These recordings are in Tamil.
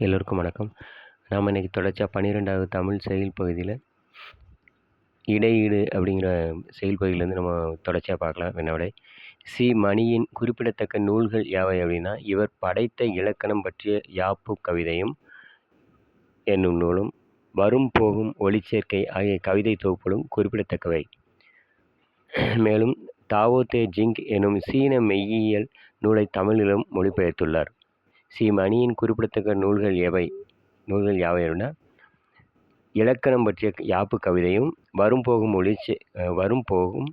எல்லோருக்கும் வணக்கம். நாம் இன்றைக்கி தொடர்ச்சியாக பன்னிரெண்டாவது தமிழ் செயல் பகுதியில் இடையீடு அப்படிங்கிற செயல் பகுதியிலேருந்து நம்ம தொடர்ச்சியாக பார்க்கலாம் வினாவிடை சி. மணியின் குறிப்பிடத்தக்க நூல்கள் யாவை அப்படின்னா இவர் படைத்த இலக்கணம் பற்றிய யாப்பு கவிதையும் என்னும் நூலும் வரும் போகும் ஒளிச்சேர்க்கை ஆகிய கவிதை தொகுப்புகளும் குறிப்பிடத்தக்கவை. மேலும் தாவோ தே ஜிங் எனும் சீன மெய்யியல் நூலை தமிழிலும் மொழிபெயர்த்துள்ளார். சி மணியின் குறிப்பிடத்தக்க நூல்கள் எவை? நூல்கள் யாவை அப்படின்னா இலக்கணம் பற்றிய யாப்பு கவிதையும் வரும் போகும் ஒளிச்சே வரும் போகும்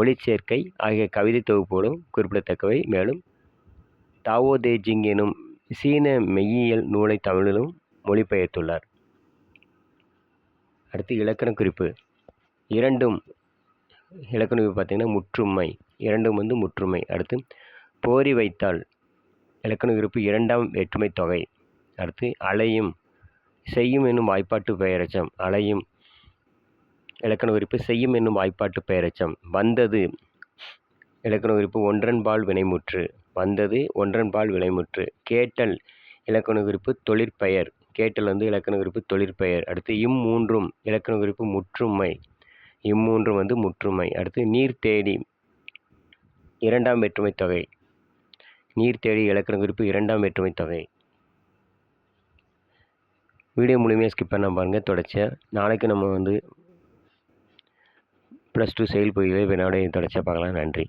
ஒளிச்சேர்க்கை ஆகிய கவிதை தொகுப்புகளும் குறிப்பிடத்தக்கவை. மேலும் தாவோ தே ஜிங் எனும் சீன மெய்யியல் நூலை தமிழிலும் மொழிபெயர்த்துள்ளார். அடுத்து இலக்கண குறிப்பு. இரண்டும் இலக்கண குறிப்பு பார்த்திங்கன்னா முற்றுமை. இரண்டும் வந்து முற்றுமை. அடுத்து போரி வைத்தால் இலக்கண குறிப்பு இரண்டாம் வேற்றுமை தொகை. அடுத்து அலையும் செய்யும் என்னும் வாய்ப்பாட்டு பெயரச்சம். அலையும் இலக்கண குறிப்பு செய்யும் என்னும் வாய்ப்பாட்டு பெயரச்சம். வந்தது இலக்கண குறிப்பு ஒன்றன்பால் வினைமுற்று. வந்தது ஒன்றன்பால் வினைமுற்று. கேட்டல் இலக்கண குறிப்பு தொழிற்பெயர். கேட்டல் வந்து இலக்கண குறிப்பு தொழிற்பெயர். அடுத்து இம்மூன்றும் இலக்கண குறிப்பு முற்றுமை. இம்மூன்றும் வந்து முற்றுமை. அடுத்து நீர் தேடி இரண்டாம் வேற்றுமை தொகை. நீர் தேடி இலக்கண குறிப்பு இரண்டாம் வேற்றுமை தொகை. வீடியோ முழுமையாக ஸ்கிப் பண்ண பாருங்கள் தொடச்சேன் நாளைக்கு நம்ம வந்து ப்ளஸ் டூ செயல் போய் வினாடைய தொடச்சா பார்க்கலாம். நன்றி.